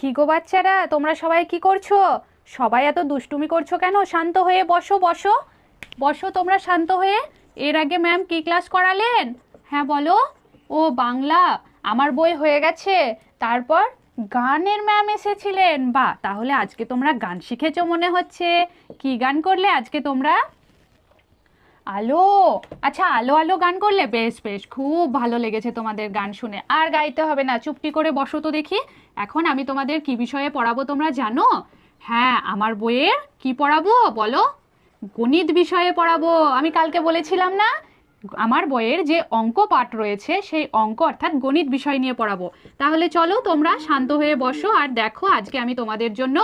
কি গো বাচ্চারা? তোমরা সবাই কি করছ? সবাই এত দুষ্টুমি করছ কেন? শান্ত হয়ে বসো বসো। বসো তোমরা শান্ত হয়ে। এর আগে ম্যাম কি ক্লাস করালেন? হ্যাঁ বলো। ও, বাংলা। আমার বই হয়ে গেছে। তারপর গানের ম্যাম এসেছিলেন। বা তাহলে আজকে তোমরা গান শিখেছো মনে হচ্ছে। কি গান করলে আজকে তোমরা? আলো? আচ্ছা আলো আলো গান করলে বেশ বেশ, খুব ভালো লেগেছে তোমাদের গান শুনে। আর গাইতে হবে না, চুপটি করে বসো তো দেখি। এখন আমি তোমাদের কি বিষয়ে পড়াবো তোমরা জানো? হ্যাঁ আমার বইয়ের কি পড়াবো বলো? গণিত বিষয়ে পড়াবো। আমি কালকে বলেছিলাম না, আমার বইয়ের যে অঙ্ক পাঠ রয়েছে, সেই অঙ্ক অর্থাৎ গণিত বিষয় নিয়ে পড়াবো। তাহলে চলো তোমরা শান্ত হয়ে বসো আর দেখো আজকে আমি তোমাদের জন্য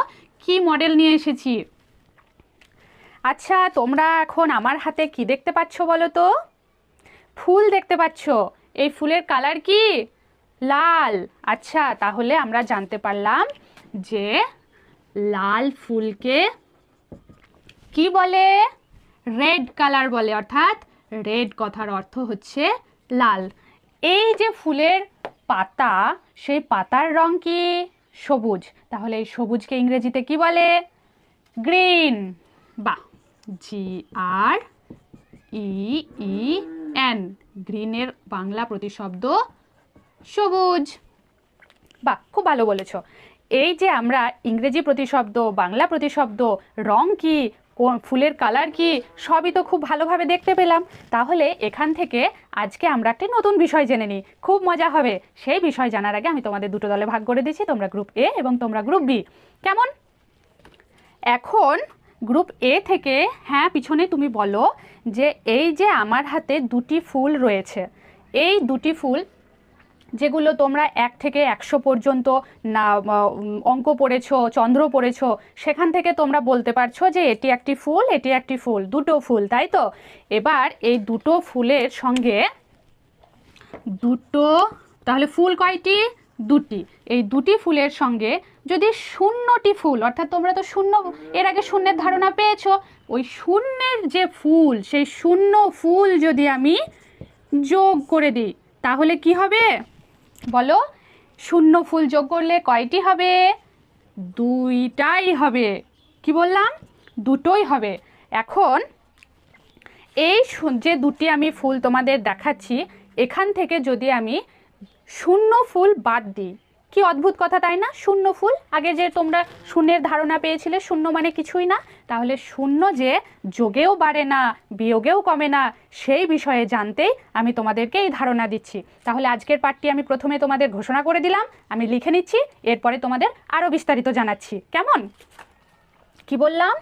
কি মডেল নিয়ে এসেছি। আচ্ছা তোমরা এখন আমার হাতে কি দেখতে পাচ্ছ বলো তো? ফুল দেখতে পাচ্ছ। এই ফুলের কালার কি? লাল। আচ্ছা তাহলে আমরা জানতে পারলাম যে লাল ফুলকে কি বলে? রেড কালার বলে, অর্থাৎ রেড কথার অর্থ হচ্ছে লাল। এই যে ফুলের পাতা, সেই পাতার রং কি? সবুজ। তাহলে এই সবুজকে ইংরেজিতে কি বলে? গ্রিন। বাহ! জি আর ই ই এন গ্রিনের বাংলা প্রতিশব্দ সবুজ। বাহ, খুব ভালো বলেছ। এই যে আমরা ইংরেজি প্রতিশব্দ, বাংলা প্রতিশব্দ, রং কি, কোন ফুলের কালার কি, সবই তো খুব ভালোভাবে দেখতে পেলাম। তাহলে এখান থেকে আজকে আমরা একটি নতুন বিষয় জেনে নিই। খুব মজা হবে। সেই বিষয় জানার আগে আমি তোমাদের দুটো দলে ভাগ করে দিচ্ছি। তোমরা গ্রুপ এ এবং তোমরা গ্রুপ বি কেমন? এখন গ্রুপ এ থেকে হ্যাঁ পিছনে তুমি বলো যে এই যে আমার হাতে দুটি ফুল রয়েছে, এই দুটি ফুল যেগুলো তোমরা এক থেকে একশো পর্যন্ত না অঙ্ক পড়েছো, চন্দ্র পড়েছো, সেখান থেকে তোমরা বলতে পারছ যে এটি একটি ফুল, এটি একটি ফুল, দুটো ফুল, তাই তো? এবার এই দুটো ফুলের সঙ্গে দুটো, তাহলে ফুল কয়টি? দুটি। এই দুটি ফুলের সঙ্গে যদি শূন্যটি ফুল, অর্থাৎ তোমরা তো শূন্য, এর আগে শূন্যের ধারণা পেয়েছ, ওই শূন্যের যে ফুল, সেই শূন্য ফুল যদি আমি যোগ করে দিই, তাহলে কি হবে? বলো, শূন্য ফুল যোগ করলে কয়টি হবে? দুইটাই হবে। কি বললাম? দুটোই হবে। এখন এই যে দুটি আমি ফুল তোমাদের দেখাচ্ছি, এখান থেকে যদি আমি শূন্য ফুল বাদ দিই কি অদ্ভুত কথা তাই না? শূন্য ফুল। আগে যে তোমরা শূন্যের ধারণা পেয়েছিলে, শূন্য মানে কিছুই না। তাহলে শূন্য যে যোগেও বাড়ে না, বিয়োগেও কমে না, সেই বিষয়ে জানতেই আমি তোমাদেরকে এই ধারণা দিচ্ছি। তাহলে আজকের পাঠটি আমি প্রথমে তোমাদের ঘোষণা করে দিলাম। আমি লিখে নিচ্ছি, এরপরে তোমাদের আরও বিস্তারিত জানাচ্ছি। কেমন? কি বললাম?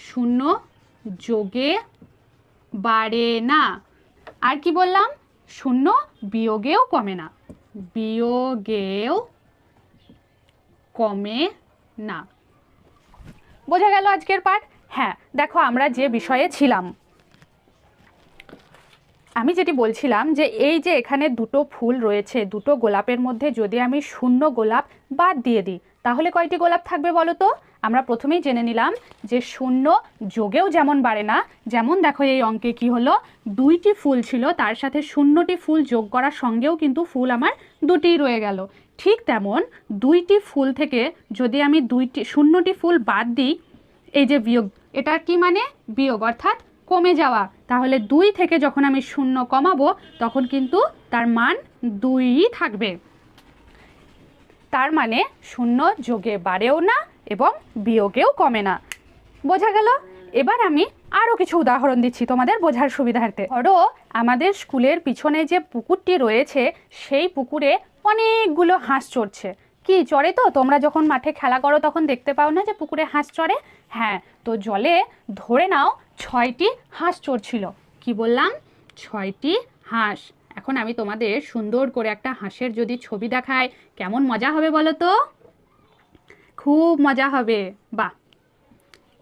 শূন্য যোগে বাড়ে না। আর কি বললাম? শূন্য বিয়োগেও কমে না। বিয়োগেও কমে না। বোঝা গেল আজকের পাঠ? হ্যাঁ দেখো আমরা যে বিষয়ে ছিলাম, আমি যেটি বলছিলাম যে এই যে এখানে দুটো ফুল রয়েছে, দুটো গোলাপের মধ্যে যদি আমি শূন্য গোলাপ বাদ দিয়ে দিই, তাহলে কয়টি গোলাপ থাকবে বলো তো? আমরা প্রথমেই জেনে নিলাম যে শূন্য যোগেও যেমন বাড়ে না, যেমন দেখো এই অঙ্কে কি হলো, দুইটি ফুল ছিল, তার সাথে শূন্যটি ফুল যোগ করার সঙ্গেও কিন্তু ফুল আমার দুটিই রয়ে গেল। ঠিক তেমন দুইটি ফুল থেকে যদি আমি দুইটি, শূন্যটি ফুল বাদ দিই, এই যে বিয়োগ এটা কি মানে? বিয়োগ, অর্থাৎ কমে যাওয়া। তাহলে দুই থেকে যখন আমি শূন্য কমাবো, তখন কিন্তু তার মান দুইই থাকবে। তার মানে শূন্য যোগে বাড়েও না এবং বিয়োগেও কমে না। বোঝা গেল? এবার আমি আরও কিছু উদাহরণ দিচ্ছি তোমাদের বোঝার সুবিধার্থে। ধরো, আমাদের স্কুলের পিছনে যে পুকুরটি রয়েছে, সেই পুকুরে অনেকগুলো হাঁস চড়ছে। কি চড়ে তো? তোমরা যখন মাঠে খেলা করো তখন দেখতে পাও না যে পুকুরে হাঁস চড়ে? হ্যাঁ তো জলে ধরে নাও ছয়টি হাঁস চড়ছিল। কি বললাম? ছয়টি হাঁস। এখন আমি তোমাদের সুন্দর করে একটা হাঁসের যদি ছবি দেখাই, কেমন মজা হবে বলো তো? খুব মজা হবে। বাহ!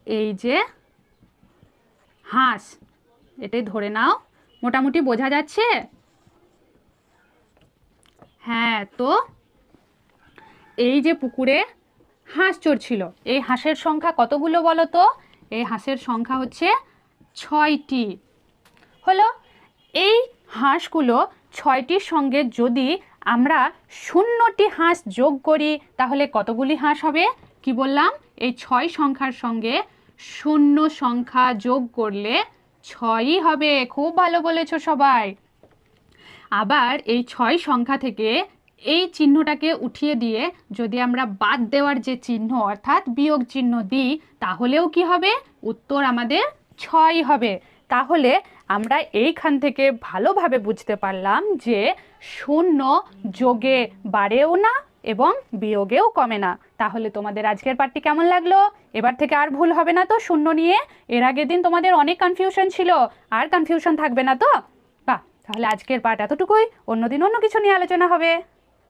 এই যে হাঁস, এটাই ধরে নাও। মোটামুটি বোঝা যাচ্ছে? হ্যাঁ তো? এই যে পুকুরে হাঁস চড়ছিল, এই হাঁসের সংখ্যা কতগুলো বলো তো? এই হাঁসের সংখ্যা হচ্ছে ছয়টি। হলো, এই হাঁসগুলো ছয়টির সঙ্গে যদি আমরা শূন্যটি হাঁস যোগ করি, তাহলে কতগুলি হাঁস হবে? কি বললাম? এই ছয় সংখ্যার সঙ্গে শূন্য সংখ্যা যোগ করলে ছয়ই হবে। খুব ভালো বলেছ সবাই। আবার এই ছয় সংখ্যা থেকে এই চিহ্নটাকে উঠিয়ে দিয়ে যদি আমরা বাদ দেওয়ার যে চিহ্ন, অর্থাৎ বিয়োগ চিহ্ন দিই, তাহলেও কি হবে? উত্তর আমাদের ছয় হবে। তাহলে আমরা এইখান থেকে ভালোভাবে বুঝতে পারলাম যে শূন্য যোগে বাড়েও না এবং বিয়োগেও কমে না। তাহলে তোমাদের আজকের পাঠটি কেমন লাগল? এবার থেকে আর ভুল হবে না তো শূন্য নিয়ে। এর আগের দিন তোমাদের অনেক কনফিউশন ছিল। আর কনফিউশন থাকবে না তো? তাহলে আজকের পাঠ এতটুকুই। অন্যদিন অন্য কিছু নিয়ে আলোচনা হবে।